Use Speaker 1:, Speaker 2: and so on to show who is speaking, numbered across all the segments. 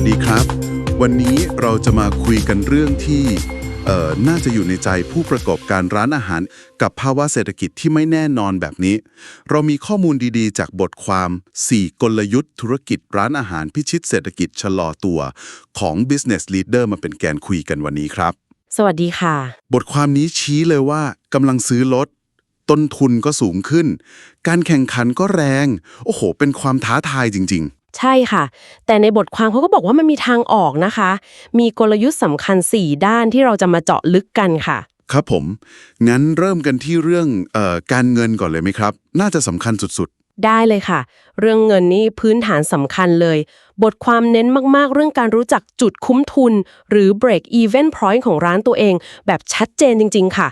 Speaker 1: วัสดีครับ วันนี้เราจะมาคุยกันเรื่องที่เอ่อน่าจะอยู่ในใจผู้ประกอบการร้านอาหาร กับภาวะเศรษฐกิจที่ไม่แน่นอนแบบนี้ เรามีข้อมูลดีๆ จากบทความ 4 กลยุทธ์ธุรกิจร้านอาหารพิชิตเศรษฐกิจชะลอตัว ของ Business Leader มาเป็นแกนคุยกันวันนี้ครับ
Speaker 2: สวัสดีค่ะ
Speaker 1: บทความนี้ชี้เลยว่ากำลังซื้อรถต้นทุนก็สูงขึ้น การแข่งขันก็แรง โอ้โห เป็นความท้าทายจริง
Speaker 2: ใช่ค่ะ แต่ในบทความเขาก็บอกว่ามันมีทางออกนะคะ มีกลยุทธ์สำคัญ 4 ด้านที่เราจะมาเจาะลึกกันค่ะ
Speaker 1: ๆครับผม งั้นเริ่มกันที่เรื่องเออการเงินก่อนเลยไหมครับ น่าจะสำคัญสุด
Speaker 2: ได้เลยค่ะ เรื่องเงินนี่พื้นฐานสำคัญเลย บทความเน้นมากๆ เรื่องการรู้จักจุดคุ้มทุน หรือ break even point ของร้านตัวเอง แบบชัดเจนจริง ๆ ค่ะ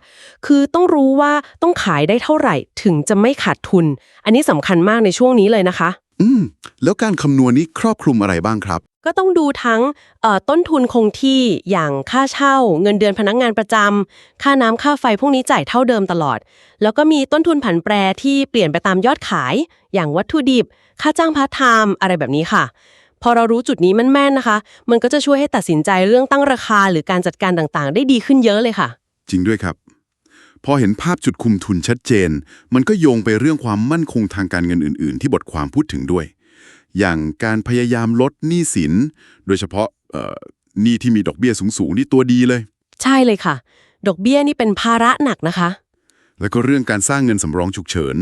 Speaker 2: คือต้องรู้ว่าต้องขายได้เท่าไหร่ถึงจะไม่ขาดทุน อันนี้สำคัญมากในช่วงนี้เลยนะคะ
Speaker 1: ๆ อืม แล้วการคำนวณนี้ครอบคลุมอะไรบ้างครับ
Speaker 2: ก็ต้องดูทั้งเอ่อต้นทุนคงที่อย่างค่าเช่า เงินเดือนพนักงานประจำค่าน้ำค่าไฟพวกนี้จ่ายเท่าเดิมตลอด แล้วก็มีต้นทุนผันแปรที่เปลี่ยนไปตามยอดขาย อย่างวัตถุดิบ ค่าจ้างพาร์ทไทม์อะไรแบบนี้ค่ะ พอเรารู้จุดนี้มันแม่นนะคะ มันก็จะช่วยให้ตัดสินใจเรื่องตั้งราคาหรือการจัดการต่างๆ ได้ดีขึ้นเยอะเลยค่ะ
Speaker 1: จริงด้วยครับ พอเห็นภาพจุดคุมทุนชัดเจน มันก็โยงไปเรื่องความมั่นคงทางการเงินอื่น ๆ ที่บทความพูดถึงด้วย อย่างการพยายามลดหนี้สิน โดยเฉพาะเอ่อหนี้ที่มีดอกเบี้ยสูงๆนี่ตัวดีเลย
Speaker 2: ใช่เลยค่ะ ดอกเบี้ยนี่เป็นภาระหนักนะคะ
Speaker 1: แล้วก็เรื่องการสร้างเงินสำรองฉุกเฉิน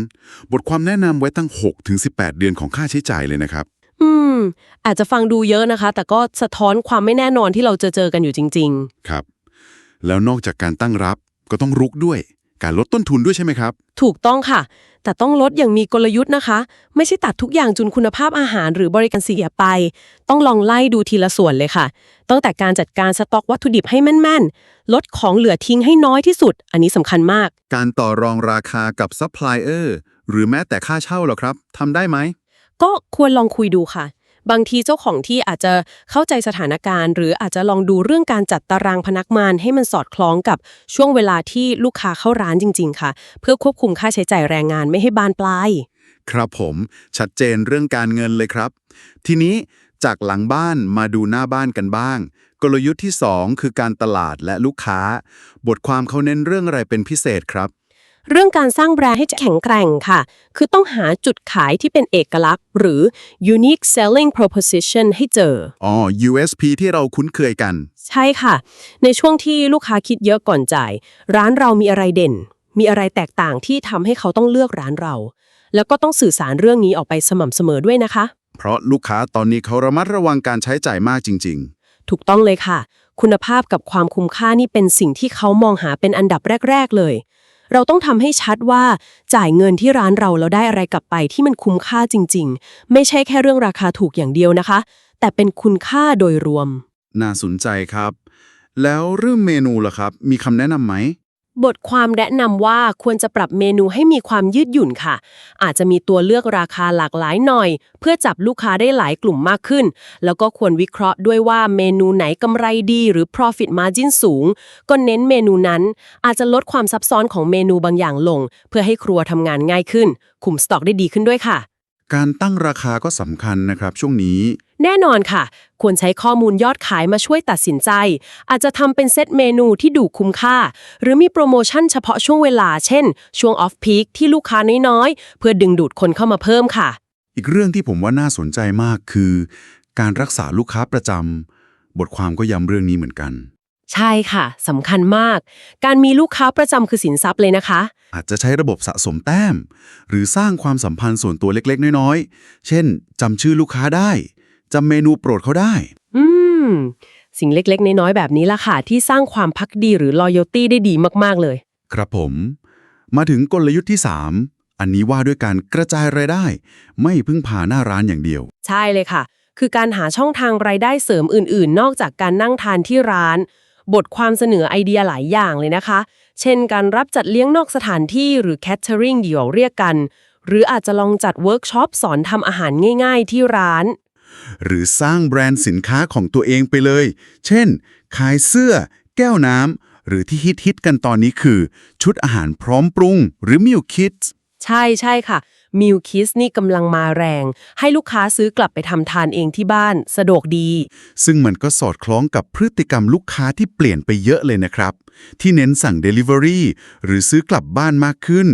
Speaker 1: บทความแนะนำไว้ตั้ง 6-18 เดือนของค่าใช้จ่ายเลยนะครับ
Speaker 2: อืม อาจจะฟังดูเยอะนะคะ แต่ก็สะท้อนความไม่แน่นอนที่เราเจอเจอกันอยู่จริง ๆ
Speaker 1: ครับ แล้วนอกจากการตั้งรับ ก็ต้องรุกด้วย การลดต้นทุนด้วยใช่ไหมครับ
Speaker 2: ถูกต้องค่ะ แต่ต้องลดอย่างมีกลยุทธ์นะคะ ไม่ใช่ตัดทุกอย่างจนคุณภาพอาหารหรือบริการเสียไป ต้องลองไล่ดูทีละส่วนเลยค่ะ ตั้งแต่การจัดการสต็อกวัตถุดิบให้แม่นๆ ลดของเหลือทิ้งให้น้อยที่สุด อันนี้สำคัญมาก
Speaker 1: การต่อรองราคากับซัพพลายเออร์หรือแม้แต่ค่าเช่าหรอครับทำได้ไหม
Speaker 2: ก็ควรลองคุยดูค่ะ บางทีเจ้าของที่อาจจะเข้าใจสถานการณ์ หรืออาจจะลองดูเรื่องการจัดตารางพนักงานให้มันสอดคล้องกับช่วงเวลาที่ลูกค้าเข้าร้านจริง ๆ ค่ะ เพื่อควบคุมค่าใช้จ่ายแรงงานไม่ให้บานปลาย
Speaker 1: ครับผมชัดเจนเรื่องการเงินเลยครับ ทีนี้จากหลังบ้านมาดูหน้าบ้านกันบ้าง กลยุทธ์ที่ 2 คือการตลาดและลูกค้า บทความเขาเน้นเรื่องอะไรเป็นพิเศษครับ
Speaker 2: เรื่องการสร้างแบรนด์ให้แข็งแกร่งค่ะ คือต้องหาจุดขายที่เป็นเอกลักษณ์ หรือ unique selling proposition ให้เจอ
Speaker 1: อ๋อ USP ที่เราคุ้นเคยกัน
Speaker 2: ใช่ค่ะ ในช่วงที่ลูกค้าคิดเยอะก่อนจ่าย ร้านเรามีอะไรเด่น มีอะไรแตกต่างที่ทำให้เขาต้องเลือกร้านเรา แล้วก็ต้องสื่อสารเรื่องนี้ออกไปสม่ำเสมอด้วยนะคะ
Speaker 1: เพราะลูกค้าตอนนี้เขาระมัดระวังการใช้จ่ายมากจริง
Speaker 2: ถูกต้องเลยค่ะ คุณภาพกับความคุ้มค่านี่เป็นสิ่งที่เขามองหาเป็นอันดับแรก ๆ เลย เราต้องทำให้ชัดว่าจ่ายเงินที่ร้านเราแล้วได้อะไรกลับไปที่มันคุ้มค่าจริง ๆ ไม่ใช่แค่เรื่องราคาถูกอย่างเดียวนะคะ แต่เป็นคุณค่าโดยรวม
Speaker 1: น่าสนใจครับ แล้วเรื่องเมนูล่ะครับ มีคำแนะนำไหม
Speaker 2: บทความแนะนำว่าควรจะปรับเมนูให้มีความยืดหยุ่นค่ะ อาจจะมีตัวเลือกราคาหลากหลายหน่อย เพื่อจับลูกค้าได้หลายกลุ่มมากขึ้น แล้วก็ควรวิเคราะห์ด้วยว่าเมนูไหนกำไรดี หรือ profit margin สูง ก็เน้นเมนูนั้น อาจจะลดความซับซ้อนของเมนูบางอย่างลง เพื่อให้ครัวทำงานง่ายขึ้น คุมสต็อกได้ดีขึ้นด้วยค่ะ
Speaker 1: การตั้งราคาก็สำคัญนะครับช่วงนี้
Speaker 2: แน่นอนค่ะ ควรใช้ข้อมูลยอดขายมาช่วยตัดสินใจ อาจจะทำเป็นเซตเมนูที่ดูคุ้มค่า หรือมีโปรโมชั่นเฉพาะช่วงเวลา เช่น ช่วงออฟพีคที่ลูกค้าน้อยๆ เพื่อดึงดูดคนเข้ามาเพิ่มค่ะ
Speaker 1: อีกเรื่องที่ผมว่าน่าสนใจมากคือ การรักษาลูกค้าประจำบทความก็ย้ำเรื่องนี้เหมือนกัน
Speaker 2: ใช่ค่ะสำคัญมาก การมีลูกค้าประจำคือสินทรัพย์เลยนะคะ
Speaker 1: อาจจะใช้ระบบสะสมแต้ม หรือสร้างความสัมพันธ์ส่วนตัวเล็กๆ น้อยๆ เช่นจำชื่อลูกค้าได้จำเมนูโปรดเขาได้
Speaker 2: อืม สิ่งเล็กๆ น้อยๆ แบบนี้ล่ะค่ะ ที่สร้างความพักดีหรือ loyalty ได้ดีมากๆเลย
Speaker 1: ครับผม มาถึงกลยุทธ์ที่ 3 อันนี้ว่าด้วยการกระจายรายได้ ไม่พึ่งพาหน้าร้านอย่างเดียว
Speaker 2: ใช่เลยค่ะ คือการหาช่องทางรายได้เสริมอื่น ๆ นอกจากการนั่งทานที่ร้าน บทความเสนอไอเดียหลายอย่างเลยนะคะ เช่นการรับจัดเลี้ยงนอกสถานที่หรือ catering เดี่ยวเรียกกัน หรืออาจจะลองจัดเวิร์กช็อปสอนทำอาหารง่าย ๆ ที่ร้าน
Speaker 1: หรือสร้างแบรนด์สินค้าของตัวเองไปเลย เช่น ขายเสื้อ แก้วน้ำหรือที่ฮิตๆกันตอนนี้คือ ชุดอาหารพร้อมปรุง หรือ meal kits
Speaker 2: ใช่ใช่ค่ะ มิลคิสนี่กำลังมาแรง ให้ลูกค้าซื้อกลับไปทำทานเองที่บ้าน สะดวกดี
Speaker 1: ซึ่งมันก็สอดคล้องกับพฤติกรรมลูกค้าที่เปลี่ยนไปเยอะเลยนะครับ ที่เน้นสั่ง Delivery หรือซื้อกลับบ้านมากขึ้น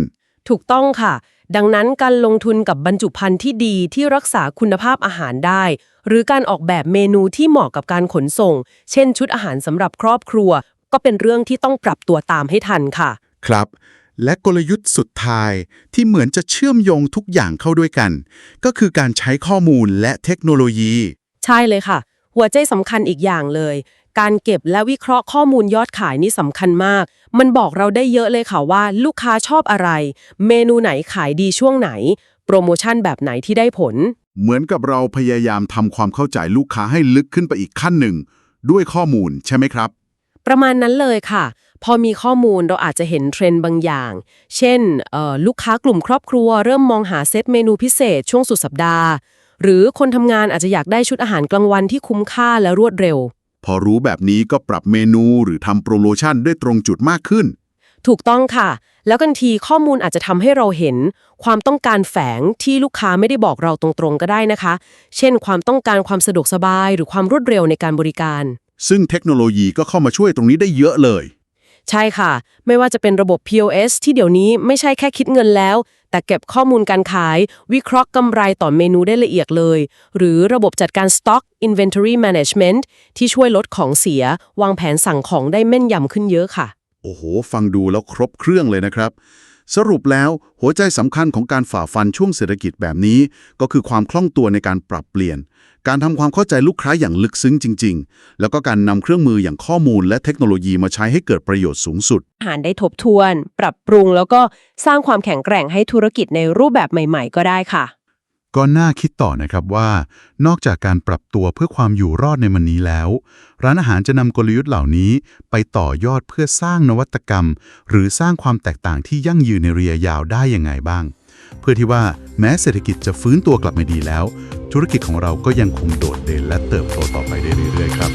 Speaker 2: ถูกต้องค่ะ ดังนั้นการลงทุนกับบรรจุภัณฑ์ที่ดีที่รักษาคุณภาพอาหารได้ หรือการออกแบบเมนูที่เหมาะกับการขนส่ง เช่น ชุดอาหารสำหรับครอบครัว ก็เป็นเรื่องที่ต้องปรับตัวตามให้ทันค่ะ
Speaker 1: ครับ และกลยุทธ์สุดท้ายที่เหมือนจะเชื่อมโยงทุกอย่างเข้าด้วยกัน ก็คือการใช้ข้อมูลและเทคโนโลยี
Speaker 2: ใช่เลยค่ะ หัวใจสำคัญอีกอย่างเลย การเก็บและวิเคราะห์ข้อมูลยอดขายนี่สำคัญมาก มันบอกเราได้เยอะเลยค่ะว่าลูกค้าชอบอะไร เมนูไหนขายดีช่วงไหน โปรโมชั่นแบบไหนที่ได้ผล
Speaker 1: เหมือนกับเราพยายามทำความเข้าใจลูกค้าให้ลึกขึ้นไปอีกขั้นหนึ่ง ด้วยข้อมูลใช่ไหมครับ
Speaker 2: ประมาณนั้นเลยค่ะ พอมีข้อมูลเราอาจจะเห็นเทรนด์บางอย่าง เช่นเอ่อลูกค้ากลุ่มครอบครัว เริ่มมองหาเซตเมนูพิเศษช่วงสุดสัปดาห์ หรือคนทำงานอาจจะอยากได้ชุดอาหารกลางวันที่คุ้มค่าและรวดเร็ว
Speaker 1: พอรู้แบบนี้ก็ปรับเมนูหรือทำโปรโมชั่นได้ตรงจุดมากขึ้น
Speaker 2: ถูกต้องค่ะ แล้วกันทีข้อมูลอาจจะทำให้เราเห็น ความต้องการแฝงที่ลูกค้าไม่ได้บอกเราตรงๆก็ได้นะคะ เช่น ความต้องการความสะดวกสบาย หรือความรวดเร็วในการบริการ
Speaker 1: ซึ่งเทคโนโลยีก็เข้ามาช่วยตรงนี้ได้เยอะเลย
Speaker 2: ใช่ค่ะ ไม่ว่าจะเป็นระบบ POS ที่เดี๋ยวนี้ไม่ใช่แค่คิดเงินแล้ว แต่เก็บข้อมูลการขาย วิเคราะห์กำไรต่อเมนูได้ละเอียดเลย หรือระบบจัดการ Stock Inventory Management ที่ช่วยลดของเสีย วางแผนสั่งของได้แม่นยำขึ้นเยอะค่ะ
Speaker 1: โอ้โห ฟังดูแล้วครบเครื่องเลยนะครับ สรุปแล้วหัวใจสำคัญของการฝ่าฟันช่วงเศรษฐกิจแบบนี้ ก็คือความคล่องตัวในการปรับเปลี่ยน การทำความเข้าใจลูกค้าอย่างลึกซึ้งจริง ๆ แล้วก็การนำเครื่องมืออย่างข้อมูลและเทคโนโลยีมาใช้ให้เกิดประโยชน์สูงสุด
Speaker 2: อาหารได้ทบทวน ปรับปรุงแล้วก็สร้างความแข็งแกร่งให้ธุรกิจในรูปแบบใหม่ ๆ ก็ได้ค่ะ
Speaker 1: ก็น่าคิดต่อนะครับว่า นอกจากการปรับตัวเพื่อความอยู่รอดในมันนี้แล้ว ร้านอาหารจะนำกลยุทธ์เหล่านี้ไปต่อยอดเพื่อสร้างนวัตกรรม หรือสร้างความแตกต่างที่ยั่งยืนในระยะยาวได้ยังไงบ้าง เพื่อที่ว่าแม้เศรษฐกิจจะฟื้นตัวกลับมาดีแล้ว ธุรกิจของเราก็ยังคงโดดเด่นและเติบโตต่อไปได้เรื่อยๆครับ